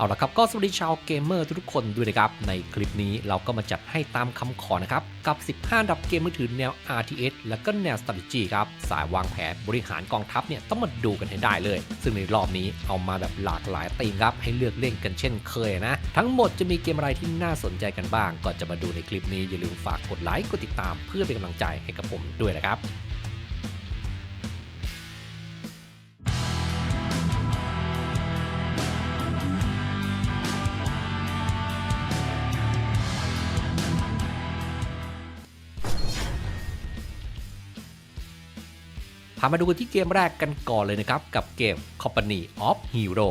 เอาละครับก็สวัสดีชาวเกมเมอร์ทุกคนด้วยนะครับ ในคลิปนี้เราก็มาจัดให้ตามคำขอนะครับ กับ 15 ดับเกมมือถือแนว RTS แล้วก็แนว strategy ครับ สายวางแผนบริหารกองทัพเนี่ยต้องมาดูกันให้ได้เลย ซึ่งในรอบนี้เอามาแบบหลากหลายธีมครับ ให้เลือกเล่นกันเช่นเคยนะ ทั้งหมดจะมีเกมอะไรที่น่าสนใจกันบ้างก่อนจะมาดูในคลิปนี้อย่าลืมฝากกดไลค์กดติดตามเพื่อเป็นกำลังใจให้กับผมด้วยนะครับ พามาดูกันที่เกมแรกกันก่อนเลยนะครับ กับเกม Company of Hero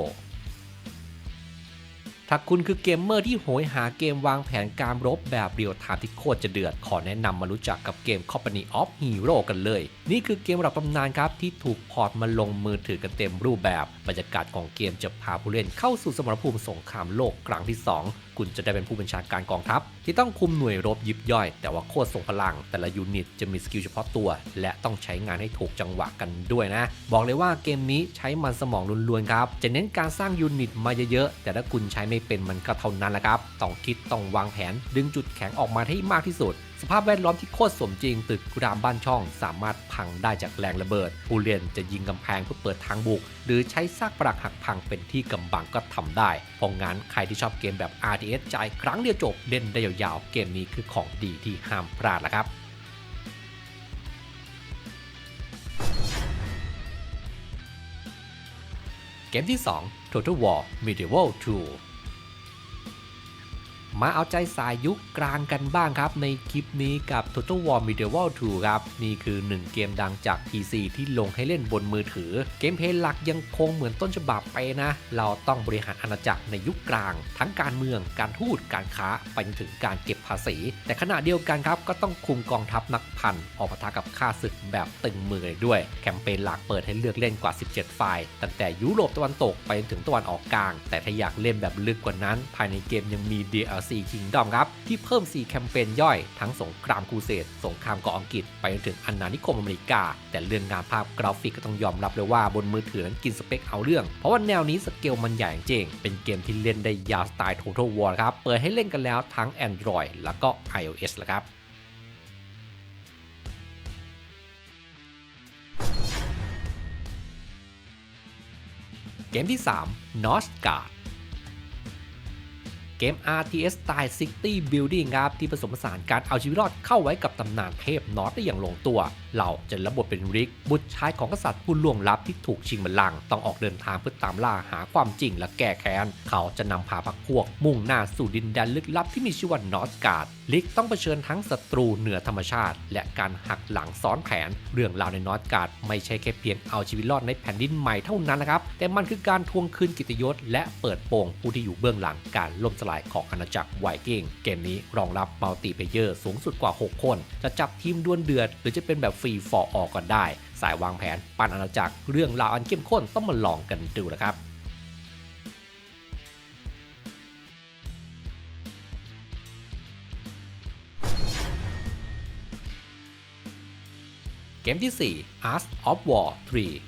ถ้าคุณคือเกมเมอร์ที่โหยหาเกมวางแผนการรบแบบเรียลไทม์ที่โคตรจะเดือด ขอแนะนำมารู้จักกับเกม Company of Hero กันเลย นี่คือเกมระดับตำนานครับที่ถูกพอร์ตมาลงมือถือกันเต็มรูปแบบ บรรยากาศของเกมจะพาผู้เล่นเข้าสู่สมรภูมิสงครามโลกครั้งที่ 2 คุณจะได้เป็นผู้บัญชาการกองทัพ ที่ต้องคุมหน่วยรบยิบย่อย แต่ว่าโคตรทรงพลัง แต่ละยูนิตจะมีสกิลเฉพาะตัว และต้องใช้งานให้ถูกจังหวะกันด้วยนะ บอกเลยว่าเกมนี้ใช้มันสมองล้วนๆครับ จะเน้นการสร้างยูนิตมาเยอะๆ แต่ถ้าคุณใช้ไม่เป็นมันก็เท่านั้นแหละครับ ต้องคิดต้องวางแผนดึงจุดแข็งออกมาให้มากที่สุด สภาพแวดล้อมที่โคตรสมจริง ตึกรามบ้านช่อง สามารถพังได้จากแรงระเบิด ผู้เล่นจะยิงกำแพงเพื่อเปิดทางบุก หรือใช้ซากปรักหักพังเป็นที่กำบังก็ทำได้เพราะงั้นใครที่ชอบเกมแบบ RTS ใจครั้งเดียวจบเล่นได้ยาวๆ เกมนี้คือของดีที่ห้ามพลาดละครับเกมที่ 2 Total War Medieval 2 มาเอาใจสายยุคกลางกันบ้างครับ ในคลิปนี้กับ Total War Medieval 2 ครับ นี่คือ 1 เกมดังจาก PC ที่ลงให้เล่นบนมือถือ เกมเพลย์หลักยังคงเหมือนต้นฉบับไปนะ เราต้องบริหารอาณาจักรในยุคกลาง ทั้งการเมืองการทูตการค้าไปจนถึงการเก็บภาษี แต่ขณะเดียวกันครับ ก็ต้องคุมกองทัพนักพันออกปะทะกับข้าศึกแบบตึงมือด้วย แคมเปญหลักเปิดให้เลือกเล่นกว่า 17 ฝ่าย ตั้งแต่ยุโรปตะวันตกไปจนถึงตะวันออกกลาง แต่ถ้าอยากเล่นแบบลึกกว่านั้น ภายในเกมยังมี DLC Kingdom ครับ ที่เพิ่ม 4 แคมเปญย่อย ทั้งสงครามคูเสดสงครามเกาะอังกฤษไปจนถึงอาณานิคมอเมริกา แต่เรื่องงานภาพกราฟิกก็ต้องยอมรับเลยว่าบนมือถือนั้นกินสเปคเอาเรื่อง เพราะว่าแนวนี้สเกลมันใหญ่จริง เป็นเกมที่เล่นได้ยาวสไตล์ Total War ครับ เปิดให้เล่นกันแล้วทั้ง Android แล้วก็ iOS แล้วครับเกมที่ 3 n o r t g a r d เกม RTS Style City Building ครับที่ผสมผสานการเอาชีวิตรอดเข้าไว้กับตำนานเทพนอตได้อย่างลงตัว เราจะรับบทเป็นริก บุตรชายของกษัตริย์ผู้ล่วงลับที่ถูกชิงบัลลังก์ต้องออกเดินทางเพื่อตามล่าหาความจริงและแก้แค้น เขาจะนำพาพรรคพวกมุ่งหน้าสู่ดินแดนลึกลับที่มีชื่อว่านอสการ์ด ลิกต้องเผชิญทั้งศัตรูเหนือธรรมชาติ และการหักหลังซ้อนแผน เรื่องราวในนอสการ์ดไม่ใช่แค่เพียงเอาชีวิตรอดในแผ่นดินใหม่เท่านั้นนะครับ แต่มันคือการทวงคืนกิตยศ และเปิดโปงผู้ที่อยู่เบื้องหลังการล่มสลายของอาณาจักรไวกิ้งเกมนี้รองรับมัลติเพเยอร์สูงสุดกว่า 6 คน จะจับทีมดวลเดือด หรือจะเป็นแบบฟรีฟอร์ออกก็ได้ สายวางแผน ปันอาณาจักรเรื่องราวอันเข้มข้นต้องมาลองกันดูนะครับ เกมที่ 4 Art of War 3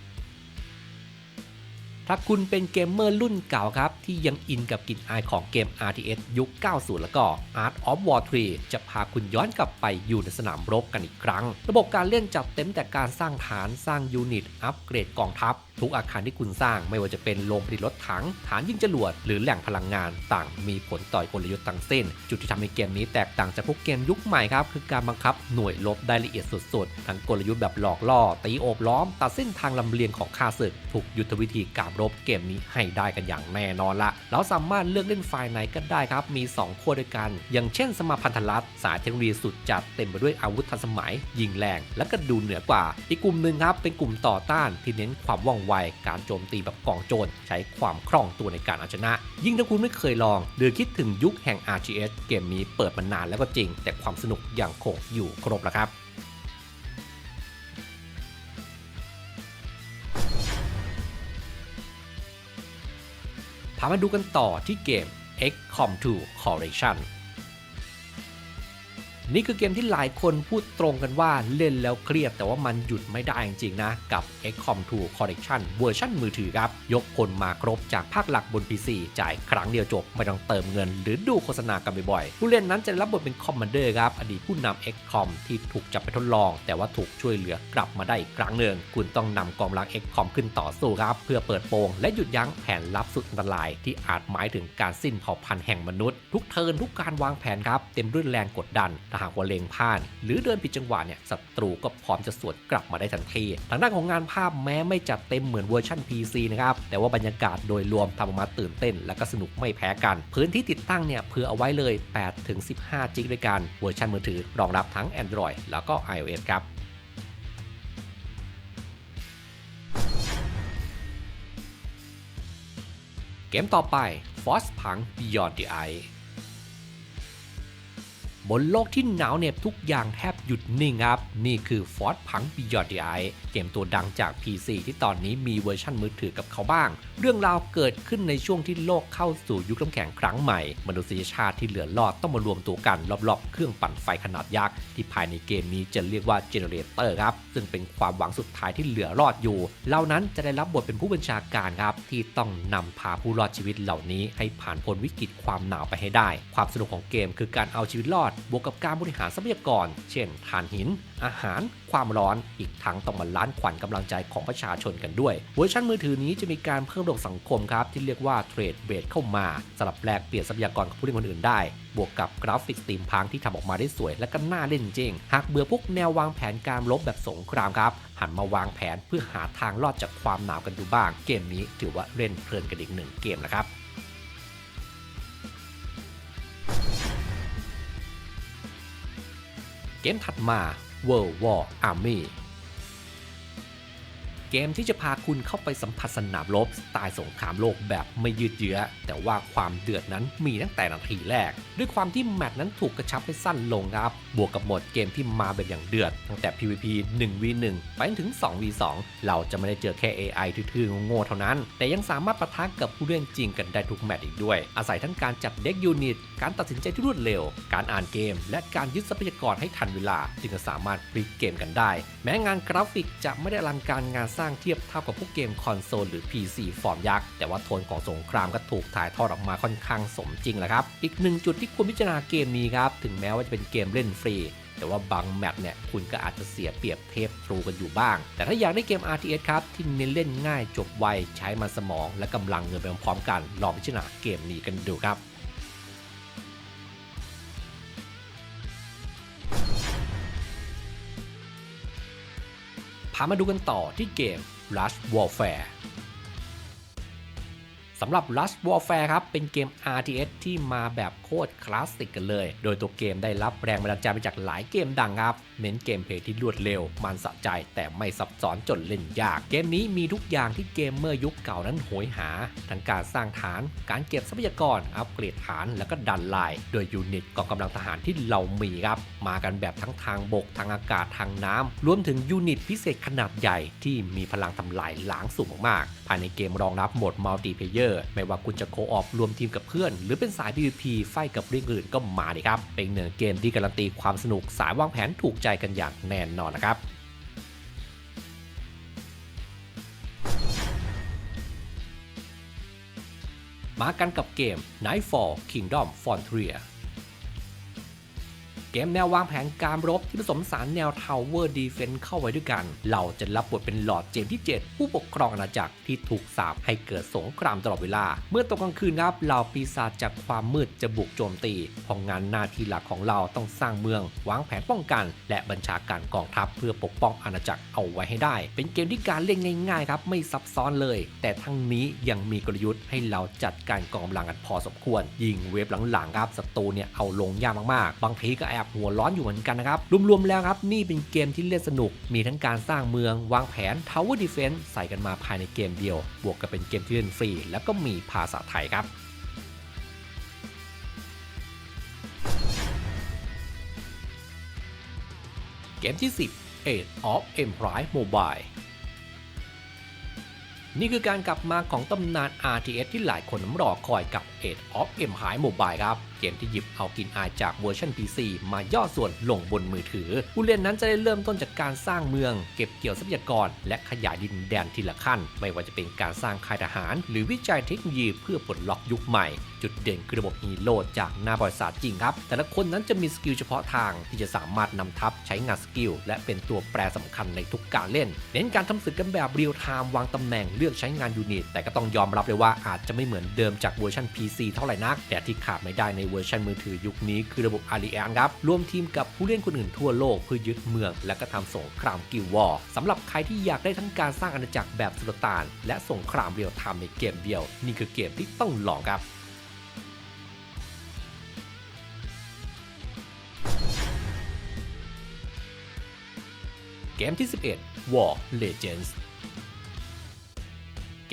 ถ้าคุณเป็นเกมเมอร์รุ่นเก่าครับ ที่ยังอินกับกลิ่นอายของเกม RTS ยุค 90 แล้วก็ Art of War 3 จะพาคุณย้อนกลับไปอยู่ในสนามรบกันอีกครั้ง ระบบการเล่นจัดเต็มแต่การสร้างฐานสร้างยูนิต อัปเกรดกองทัพ ทุกอาคารที่คุณสร้างไม่ว่าจะเป็นโรงผลิตรถถัง ฐานยิงจรวด หรือแหล่งพลังงานต่างมีผลต่อกลยุทธ์ทั้งสิ้น จุดที่ทำให้เกมนี้แตกต่างจากพวกเกมยุคใหม่ครับคือการบังคับหน่วยลบได้ละเอียดสุดๆ ทั้งกลยุทธ์แบบหลอกล่อตีโอบล้อม ตัดเส้นทางลำเลียงของข้าศึกถูกยุทธวิธีการรบเกมนี้ให้ได้กันอย่างแน่นอนละเราสามารถเลือกเล่นไฟล์ไหนก็ได้ครับ มี 2 ขั้วด้วยกัน อย่างเช่นสมาพันธรัฐสายเทคโนโลยีสุดจัดเต็มไปด้วยอาวุธทันสมัย ยิงแรง และก็ดูเหนือกว่า อีกกลุ่มหนึ่งครับ เป็นกลุ่มต่อต้านที่เน้นความว่องไว การโจมตีแบบกองโจรใช้ความคล่องตัวในการเอาชนะ ยิ่งถ้าคุณไม่เคยลอง หรือคิดถึงยุคแห่ง RTS เกมนี้เปิดมานานแล้วก็จริง แต่ความสนุกยังคงอยู่ครบแล้วครับ พามาดูกันต่อที่เกม XCOM 2 Collection นี่คือเกมที่หลายคนพูดตรงกันว่าเล่นแล้วเครียดแต่ว่ามันหยุดไม่ได้จริงๆนะกับ XCOM 2 Collection เวอร์ชันมือถือครับ ยกคนมาครบจากภาคหลักบน PC จ่ายครั้งเดียวจบ ไม่ต้องเติมเงิน หรือดูโฆษณากันบ่อยๆผู้เล่นนั้นจะรับบทเป็นคอมมานเดอร์ครับอดีตผู้นำ XCOM ที่ถูกจับไปทดลอง แต่ว่าถูกช่วยเหลือกลับมาได้อีกครั้งหนึ่งคุณต้องนำกองลัง XCOM ขึ้นต่อสู้ครับเพื่อเปิดโปงและหยุดยั้งแผนลับสุดอันตราย ที่อาจหมายถึงการสิ้นเผ่าพันธุ์แห่งมนุษย์ ทุกเทินทุกการวางแผนครับเต็มด้วยแรงกดดันถ้าหากว่าเลงพลาดหรือเดินผิดจังหวะเนี่ยศัตรูก็พร้อมจะสวนกลับมาได้ทันทีทางด้านของงานภาพแม้ไม่จัดเต็มเหมือนเวอร์ชัน PC นะครับแต่ว่าบรรยากาศโดยรวมทำออกมาตื่นเต้น และก็สนุกไม่แพ้กัน พื้นที่ติดตั้งเนี่ยเผื่อเอาไว้เลย8-15จิกด้วยกันเวอร์ชันมือถือรองรับทั้ง Android แล้วก็ iOS ครับเกมต่อไป Force Punk Beyond the Ice บนโลกที่หนาวเหน็บทุกอย่างแทบหยุดนิ่งครับ นี่คือ Force Punk Beyond the Ice เกมตัวดังจาก PC ที่ตอนนี้มีเวอร์ชันมือถือกับเขาบ้าง เรื่องราวเกิดขึ้นในช่วงที่โลกเข้าสู่ยุคน้ำแข็งครั้งใหม่ มนุษยชาติที่เหลือรอดต้องมารวมตัวกันรอบๆ เครื่องปั่นไฟขนาดยักษ์ที่ภายในเกมนี้จะเรียกว่าเจเนเรเตอร์ครับ ซึ่งเป็นความหวังสุดท้ายที่เหลือรอดอยู่เหล่านั้นจะได้รับบทเป็นผู้บัญชาการครับที่ต้องนำพาผู้รอดชีวิตเหล่านี้ให้ผ่านพ้นวิกฤตความหนาวไปให้ได้ ความสนุกของเกมคือการเอาชีวิตรอดบวกกับการบริหารทรัพยากร เช่นถ่านหิน อาหาร ความร้อน อีกทั้งต้องมาล้านขวัญกำลังใจของประชาชนกันด้วย เวอร์ชันมือถือนี้จะมีการเพิ่มระบบสังคมครับ ที่เรียกว่าเทรดเบดเข้ามาสลับแลกเปลี่ยนทรัพยากรกับผู้เล่นคนอื่นได้ บวกกับกราฟิกสตรีมพังที่ทำออกมาได้สวยและก็น่าเล่นจริง หากเบื่อพวกแนววางแผนการลบแบบสงครามครับหันมาวางแผนเพื่อหาทางรอดจากความหนาวกันดูบ้าง เกมนี้ถือว่าเล่นเพลินกันอีกหนึ่งเกมนะครับ เกมถัดมา World War Army เกมที่จะพาคุณเข้าไปสัมผัสสนามรบสไตล์สงครามโลกแบบไม่ยืดเยื้อ แต่ว่าความเดือดนั้นมีตั้งแต่นาทีแรก ด้วยความที่แมตช์นั้นถูกกระชับให้สั้นลงครับบวกกับโหมดเกมที่มาแบบอย่างเดือด ตั้งแต่ PVP 1v1 ไปจนถึง 2v2 เราจะไม่ได้เจอแค่ AI ทื่อๆโง่ๆเท่านั้น แต่ยังสามารถปะทะกับผู้เล่นจริงกันได้ทุกแมตช์อีกด้วย อาศัยทั้งการจัดเด็กยูนิต การตัดสินใจที่รวดเร็ว การอ่านเกม และการยึดทรัพยากรให้ทันเวลา จึงจะสามารถพลิกเกมกันได้ แม้งานกราฟิกจะไม่ได้อลังการงานสร้างเทียบเท่ากับพวกเกมคอนโซลหรือ PC ฟอร์มยักษ์ แต่ว่าโทนของสงครามก็ถูกถ่ายทอดออกมาค่อนข้างสมจริงแหละครับ อีกหนึ่งจุดที่ควรพิจารณาเกมนี้ครับ ถึงแม้ว่าจะเป็นเกมเล่นฟรีแต่ว่าบางแมปเนี่ยคุณก็อาจจะเสียเปรียบเทพทรูกันอยู่บ้าง แต่ถ้าอยากได้เกม RTS ครับ ที่เน้นเล่นง่ายจบไว ใช้มันสมองและกำลังเงินไปพร้อมกัน ลองพิจารณาเกมนี้กันดูครับามาดูกันต่อที่เกม Rush Warfare สำหรับ Rush Warfare ครับ เป็นเกม RTS ที่มาแบบโคตรคลาสสิกกันเลย โดยตัวเกมได้รับแรงบันดาลใจมาจากหลายเกมดังครับ เน้นเกมเพลย์ที่รวดเร็ว มันสะใจแต่ไม่ซับซ้อนจนเล่นยาก เกมนี้มีทุกอย่างที่เกมเมอร์ยุคเก่านั้นโหยหา ทั้งการสร้างฐาน การเก็บทรัพยากร อัปเกรดฐาน แล้วก็ดันไลน์โดยยูนิตกองกำลังทหารที่เรามีครับ มากันแบบทั้งทางบก ทางอากาศ ทางน้ำ รวมถึงยูนิตพิเศษขนาดใหญ่ที่มีพลังทำลายล้างสูงมากๆภายในเกมรองรับโหมดมัลติเพเยอร์ไม่ว่าคุณจะโคออฟรวมทีมกับเพื่อน หรือเป็นสาย PVP ไฟกับเรื่องอื่นก็มาดิครับ เป็นหนึ่งเกมที่การันตีความสนุกสายวางแผนถูกใจกันอย่างแน่นอนนะครับมากันกับเกม Nightfall Kingdom Frontier เกมแนววางแผนการรบที่ผสมสารแนว Tower Defense เข้าไว้ด้วยกัน เราจะรับบทเป็นหลอดเจมที่ 7 ผู้ปกครองอาณาจักรที่ถูกสาปให้เกิดสงครามตลอดเวลา เมื่อตกกลางคืนครับเหล่าปีศาจจากความมืดจะบุกโจมตี เพองงานหน้าที่หลักของเราต้องสร้างเมือง วางแผนป้องกัน และบัญชาการกองทัพเพื่อปกป้องอาณาจักรเอาไว้ให้ได้ เป็นเกมที่การเล่นง่ายๆครับไม่ซับซ้อนเลย แต่ทั้งนี้ยังมีกลยุทธ์ให้เราจัดการกองกำลังกันพอสมควร ยิงเวฟหลังๆครับศัตรูเนี่ยเอาลงยากมากๆ บางทีก็แอบหัวร้อนอยู่เหมือนกันนะครับ รวมๆแล้วครับ นี่เป็นเกมที่เล่นสนุก มีทั้งการสร้างเมือง วางแผน Tower Defense ใส่กันมาภายในเกมเดียว บวกกับเป็นเกมที่เล่นฟรี แล้วก็มีภาษาไทยครับเกมที่ 10 Age of Empire Mobile นี่คือการกลับมาของตำนาน RTS ที่หลายคนรอคอยกับ Age of Empire Mobile ครับ เกมที่หยิบเอากินอายจากเวอร์ชัน PC มาย่อส่วนลงบนมือถือ ผู้เล่นนั้นจะได้เริ่มต้นจากการสร้างเมือง เก็บเกี่ยวทรัพยากร และขยายดินแดนทีละขั้น ไม่ว่าจะเป็นการสร้างค่ายทหาร หรือวิจัยเทคโนโลยีเพื่อปลดล็อกยุคใหม่ จุดเด่นคือระบบฮีโร่จากหน้าบริษัทจริงครับ แต่ละคนนั้นจะมีสกิลเฉพาะทางที่จะสามารถนำทัพใช้งานสกิลและเป็นตัวแปรสำคัญในทุกการเล่น เน้นการทำศึกกันแบบเรียลไทม์วางตำแหน่งเลือกใช้งานยูนิตแต่ก็ต้องยอมรับเลยว่าอาจจะไม่เหมือนเดิมจากเวอร์ชัน PC เท่าไหร่นัก แต่ที่ขาดไม่ได้ในเวอร์ชันมือถือยุคนี้คือระบบ a l i a n ครับ รวมทีมกับผู้เล่นคนอื่นทั่วโลกเพื่อยึดเมือง และก็ทำสงครามกิลวอร์สำหรับใครที่อยากได้ทั้งการสร้างอาณาจักรแบบสุลต่าน และสงครามเรียลไทม์ในเกมเดียว นี่คือเกมที่ต้องลองครับเกมที่ 11 War Legends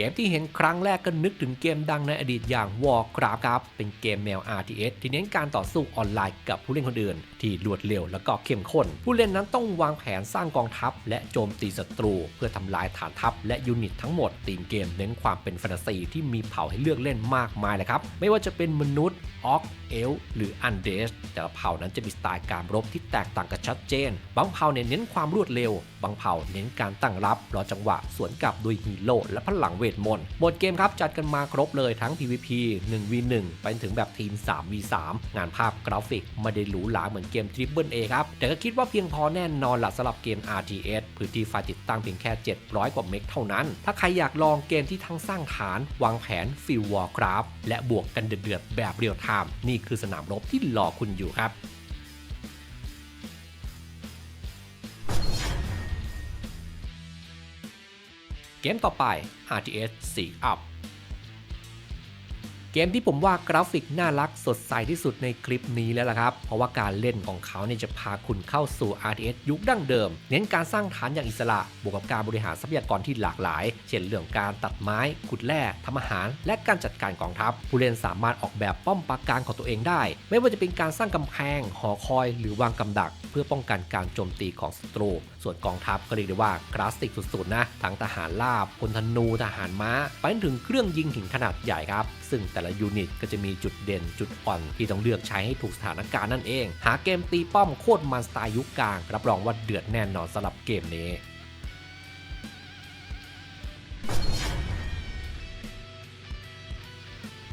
เกมที่เห็นครั้งแรกก็นึกถึงเกมดังในอดีตอย่าง Warcraft ครับ เป็นเกมแนว RTS ที่เน้นการต่อสู้ออนไลน์กับผู้เล่นคนอื่น ที่รวดเร็วแล้วก็เข้มข้น ผู้เล่นนั้นต้องวางแผนสร้างกองทัพ และโจมตีศัตรู เพื่อทำลายฐานทัพและยูนิตทั้งหมดทีมเกมเน้นความเป็นแฟนตาซีที่มีเผ่าให้เลือกเล่นมากมายเลยครับ ไม่ว่าจะเป็นมนุษย์ออกเอลหรืออันเดสแต่ละเผ่านั้นจะมีสไตล์การรบที่แตกต่างกันชัดเจน บางเผ่าเนี่ยเน้นความรวดเร็ว บางเผ่าเน้นการตั้งรับรอจังหวะสวนกลับด้วยฮีโร่และพลังเวทมนต์บทเกมครับจัดกันมาครบเลยทั้ง PVP 1v1 ไปถึงแบบทีม 3v3 งานภาพกราฟิกไม่ได้หรูหราเหมือนเกม Triple A ครับ แต่ก็คิดว่าเพียงพอแน่นอนหละสำหรับเกม RTS พื้นที่ไฟติดตั้งเพียงแค่ 700 กว่าเมกเท่านั้น ถ้าใครอยากลองเกมที่ทั้งสร้างฐาน วางแผนฟิลวอร์คราฟและบวกกันเดือดๆแบบเรียลไทม์นี่คือสนามรบที่รอคุณอยู่ครับ เกมต่อไป RTS 4 Up กมที่ผมว่ากราฟิกน่ารักสดใสที่สุดในคลิปนี้แล้วล่ะครับ เพราะว่าการเล่นของเขาเนี่ยจะพาคุณเข้าสู่ RTS ยุคดั้งเดิม เน้นการสร้างฐานอย่างอิสระ บวกกับการบริหารทรัพยากรที่หลากหลาย เช่นเรื่องการตัดไม้ ขุดแร่ทำอาหาร และการจัดการกองทัพ ผู้เล่นสามารถออกแบบป้อมปราการของตัวเองได้ ไม่ว่าจะเป็นการสร้างกำแพง หอคอย หรือวางกำดัก เพื่อป้องกันการโจมตีของศัตรู ส่วนกองทัพก็เรียกได้ว่าคลาสสิกสุดๆนะ ทั้งทหารลาบพลธนู ทหารม้า ไปจนถึงเครื่องยิงหินขนาดใหญ่ครับ ซึ่งแต่ละยูนิตก็จะมีจุดเด่นจุดอ่อนที่ต้องเลือกใช้ให้ถูกสถานการณ์นั่นเอง หาเกมตีป้อมโคตรมันสไตล์ยุคกลาง รับรองว่าเดือดแน่นอนสำหรับเกมนี้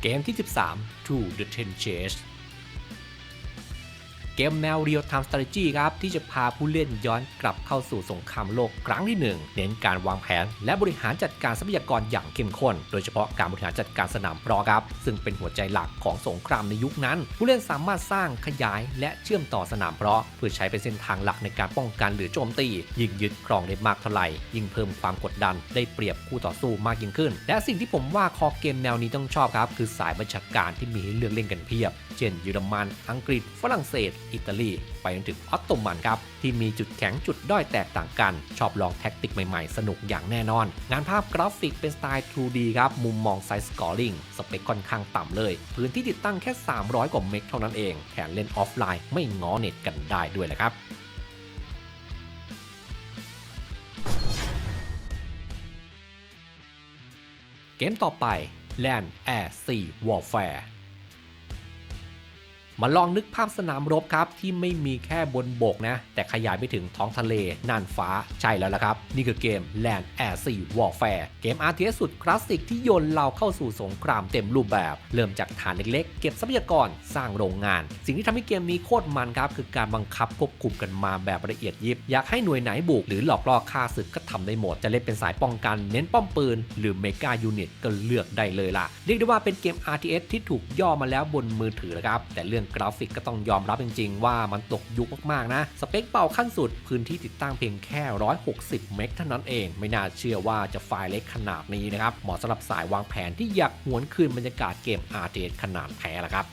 เกมที่ 13 To the Ten Chase เกมแนว Real Time Strategy ครับที่จะพาผู้เล่นย้อนกลับเข้าสู่สงครามโลกครั้งที่ 1 เน้นการวางแผน และบริหารจัดการทรัพยากรอย่างเข้มข้น โดยเฉพาะการบริหารจัดการสนามเพราะครับ ซึ่งเป็นหัวใจหลักของสงครามในยุคนั้น ผู้เล่นสามารถสร้างขยายและเชื่อมต่อสนามเพราะเพื่อใช้เป็นเส้นทางหลักในการป้องกันหรือโจมตี ยิ่งยึดครองได้มากเท่าไหร่ยิ่งเพิ่มความกดดัน ได้เปรียบคู่ต่อสู้มากยิ่งขึ้น และสิ่งที่ผมว่าคอเกมแนวนี้ต้องชอบครับคือสายบัญชาการที่มีให้เลือกเล่นกันเพียบ เช่นเยอรมัน อังกฤษ ฝรั่งเศสอิตาลีไปจนถึงออตโตมันครับ ที่มีจุดแข็งจุดด้อยแตกต่างกัน ชอบลองแท็กติกใหม่ๆ สนุกอย่างแน่นอน งานภาพกราฟิกเป็นสไตล์ 2D ครับ มุมมองไซส์สกอร์ลิงสเปคค่อนข้างต่ำเลย พื้นที่ติดตั้งแค่ 300 กว่าเมกเท่านั้นเองแถมเล่นออฟไลน์ไม่ง้อเน็ตกันได้ด้วยแหละครับเกมต่อไป Land Air Sea Warfare มาลองนึกภาพสนามรบครับ ที่ไม่มีแค่บนบกนะ แต่ขยายไปถึงท้องทะเล น่านฟ้า ใช่แล้วละครับ นี่คือเกม Land Air Sea Warfare เกม RTS สุดคลาสสิกที่โยนเราเข้าสู่สงครามเต็มรูปแบบ เริ่มจากฐานเล็กๆ เก็บทรัพยากรสร้างโรงงาน สิ่งที่ทำให้เกมนี้โคตรมันครับ คือการบังคับควบคุมกันมาแบบละเอียดยิบ อยากให้หน่วยไหนบุกหรือหลอกล่อฆ่าศึกก็ทำได้หมด จะเล่นเป็นสายป้องกัน เน้นป้อมปืน หรือเมกายูนิตก็เลือกได้เลยล่ะ เรียกได้ว่าเป็นเกม RTS ที่ถูกย่อมาแล้วบนมือถือนะครับแต่เรื่องกราฟิกก็ต้องยอมรับจริงๆ ว่ามันตกยุคมากๆนะ สเปคเป่าขั้นสุดพื้นที่ติดตั้งเพียงแค่ 160 เมกเท่านั้นเอง ไม่น่าเชื่อว่าจะไฟล์เล็กขนาดนี้นะครับ เหมาะสำหรับสายวางแผนที่อยากหวนคืนบรรยากาศเกม RTS ขนาดแท้ละครับ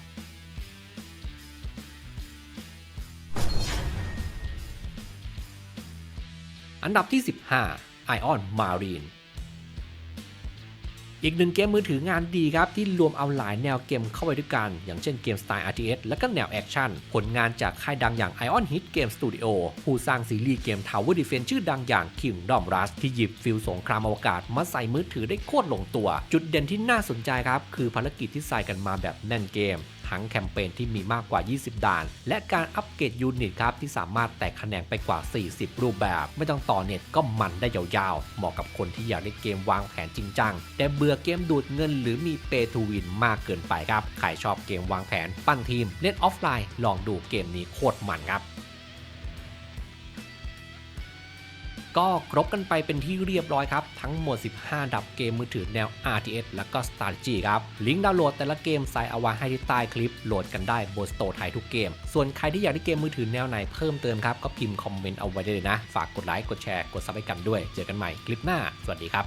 อันดับที่ 15 Ion Marine อีกหนึ่งเกมมือถืองานดีครับ ที่รวมเอาหลายแนวเกมเข้าไปด้วยกัน อย่างเช่นเกมสไตล์ RTS และก็แนวแอคชั่น ผลงานจากค่ายดังอย่าง Ion Hit Game Studio ผู้สร้างซีรีส์เกม Tower Defense ชื่อดังอย่าง Kingdom Rush ที่หยิบฟิลสงครามอวกาศมาใส่มือถือได้โคตรลงตัว จุดเด่นที่น่าสนใจครับ คือภารกิจที่ใส่กันมาแบบแน่นเกม ทั้งแคมเปญที่มีมากกว่า 20 ด่าน และการอัปเกรดยูนิตครับที่สามารถแตกแขนงไปกว่า 40 รูปแบบ ไม่ต้องต่อเน็ตก็มันได้ยาวๆ เหมาะกับคนที่อยากเล่นเกมวางแผนจริงจัง แต่เบื่อเกมดูดเงินหรือมีเปทูวินมากเกินไปครับ ใครชอบเกมวางแผนปั้นทีม เล่นออฟไลน์ ลองดูเกมนี้โคตรมันครับ ก็ครบกันไปเป็นที่เรียบร้อยครับ ทั้งหมด 15 ดับเกมมือถือแนว RTS แล้วก็ Strategy ครับ ลิงก์ดาวน์โหลดแต่ละเกมใส่เอาไว้ให้ที่ใต้คลิป โหลดกันได้บนสโตร์ไทยทุกเกม ส่วนใครที่อยากได้เกมมือถือแนวไหนเพิ่มเติมครับ ก็พิมพ์คอมเมนต์เอาไว้ได้เลยนะ ฝากกดไลค์กดแชร์กดซับให้กันด้วย เจอกันใหม่คลิปหน้า สวัสดีครับ